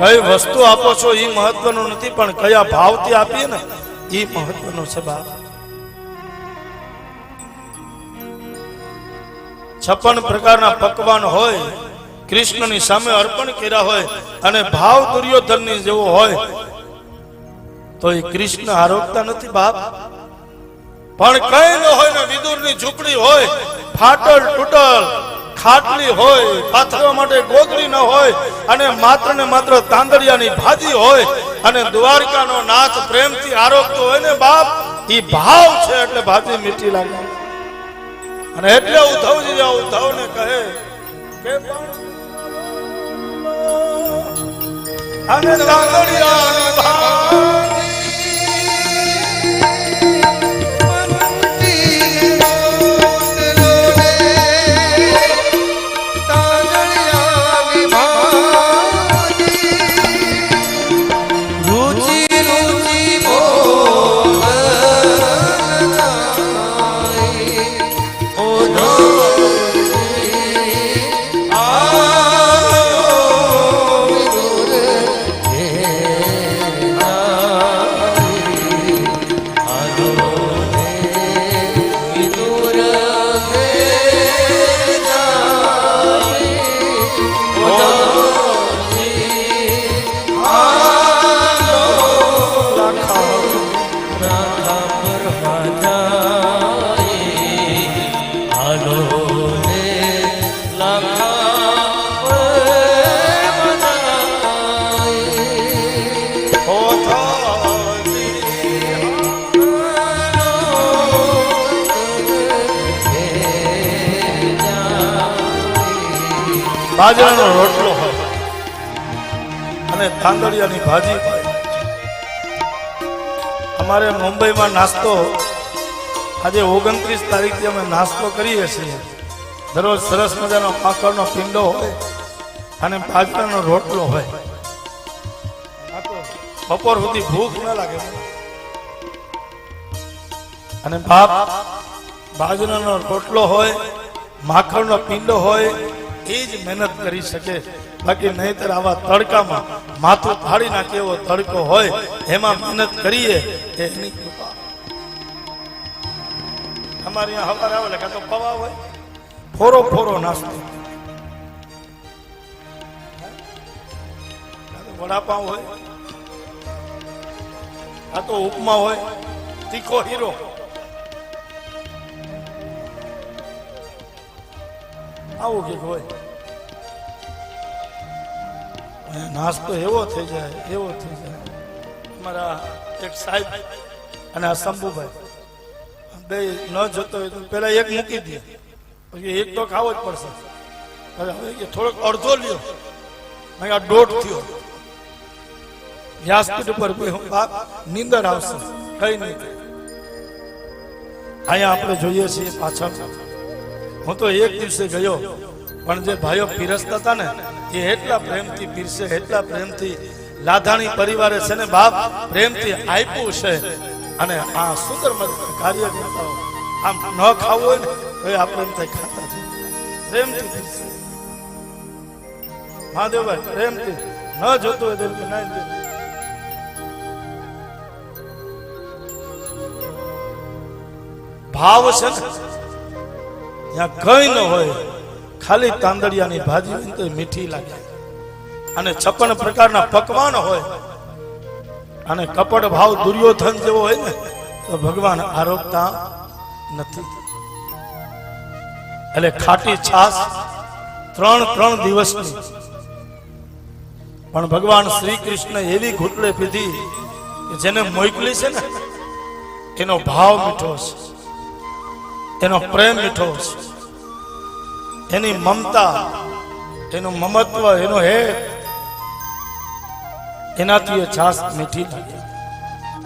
કઈ વસ્તુ આપો છો એ મહત્વનું નથી, પણ કયા ભાવથી આપીએ ને એ મહત્વનું છે બાપ. છપ્પન પ્રકારના પકવાન હોય, કૃષ્ણની સામે અર્પણ કર્યા હોય, અને ભાવ દુર્યોધનની જેવો હોય, તો એ કૃષ્ણ આરોગતા નથી બાપ. પણ કઈ ન હોય ને વિદુરની ઝૂંપડી હોય ફાટલ તૂટલ ખાટલી હોય, પાથરવા માટે ગોદડી ન હોય અને માત્ર ને માત્ર તાંદડિયાની ભાજી હોય અને દ્વારકાનો નાથ પ્રેમથી આરોગતો હોય ને બાપ એ ભાવ છે એટલે ભાજી મીઠી લાગે. અને એટલે ઉદ્ધવજી ઉદ્ધવ ને કહે કે અને તાંદળિયાની ભાજી બાજરાનો રોટલો હોય. અને તાંદળિયાની ભાજી હોય. અમારે મુંબઈમાં નાસ્તો, આજે ઓગણત્રીસ તારીખથી અમે નાસ્તો કરીએ છીએ. દરરોજ સરસ મજાનો પાકળનો પીંડો હોય અને બાજરાનો રોટલો હોય. બપોર સુધી ભૂખ ન લાગે. અને બાપ, બાજરાનો રોટલો હોય, માખણનો પીંડો હોય એ જ મહેનત કરી શકે. બાકી નહીતર આવા તડકામાં માથું ફાડી નાખે એવો તડકો હોય, એમાં મહેનત કરીએ એની કૃપા. અમારે અહીંયા હવાર આવે કાં તો પવા હોય. ફોરો ફોરો નાસ્તો. વડાપાઉં હોય. આ તો ઉપમા હોય. તીખો હીરો. આવું કંઈક હોય. નાસ્તો એવો થઈ જાય, એવો થઈ જાય. મારા એક સાહેબ અને આ શંભુભાઈ. બે ન જતો હોય તો પેલા એક મૂકી દે. પછી એક તો ખાવો જ પડશે. હવે થોડોક અડધો લ્યો. અહીંયા દોઢ થયો. વ્યાસપીઠ ઉપર બાપ નીંદર આવશે. કઈ નહીં. અહીંયા આપણે જોઈએ છીએ પાછળ. હું તો એક દિવસે ગયો. પણ જે ભાઈઓ પીરસતા હતા ને, એ એટલા પ્રેમથી પીરસે, એટલા પ્રેમથી લાધાણી પરિવારે છે ને બાપ પ્રેમથી આપ્યું છે. અને આ સુંદર કાર્ય કરતા આમ ન ખાવું હોય ને, તો આપણે એમ ખાતા છે પ્રેમથી મહાદેવભાઈ, પ્રેમથી. ન જોતું હોય તો ના ભાવ છે ને ત્યાં કઈ ન હોય, ખાલી તાંદળિયાની ભાજી હોય તો મીઠી લાગે. અને છપ્પન પ્રકારના પકવાન હોય, અને કપટ ભાવ દુર્યોધન જેવો હોય ને, તો ભગવાન આરોગતા નથી. એટલે ખાટી છાસ ત્રણ ત્રણ દિવસની. પણ ભગવાન શ્રી કૃષ્ણ એવી ઘૂંટડે પીધી જેને મોકલી છે ને, એનો ભાવ મીઠો છે. એનો પ્રેમ મીઠો છે. એની મમતા, એનું મમત્વ, એનો હે એનાથી એ છાસ મીઠી લાગે.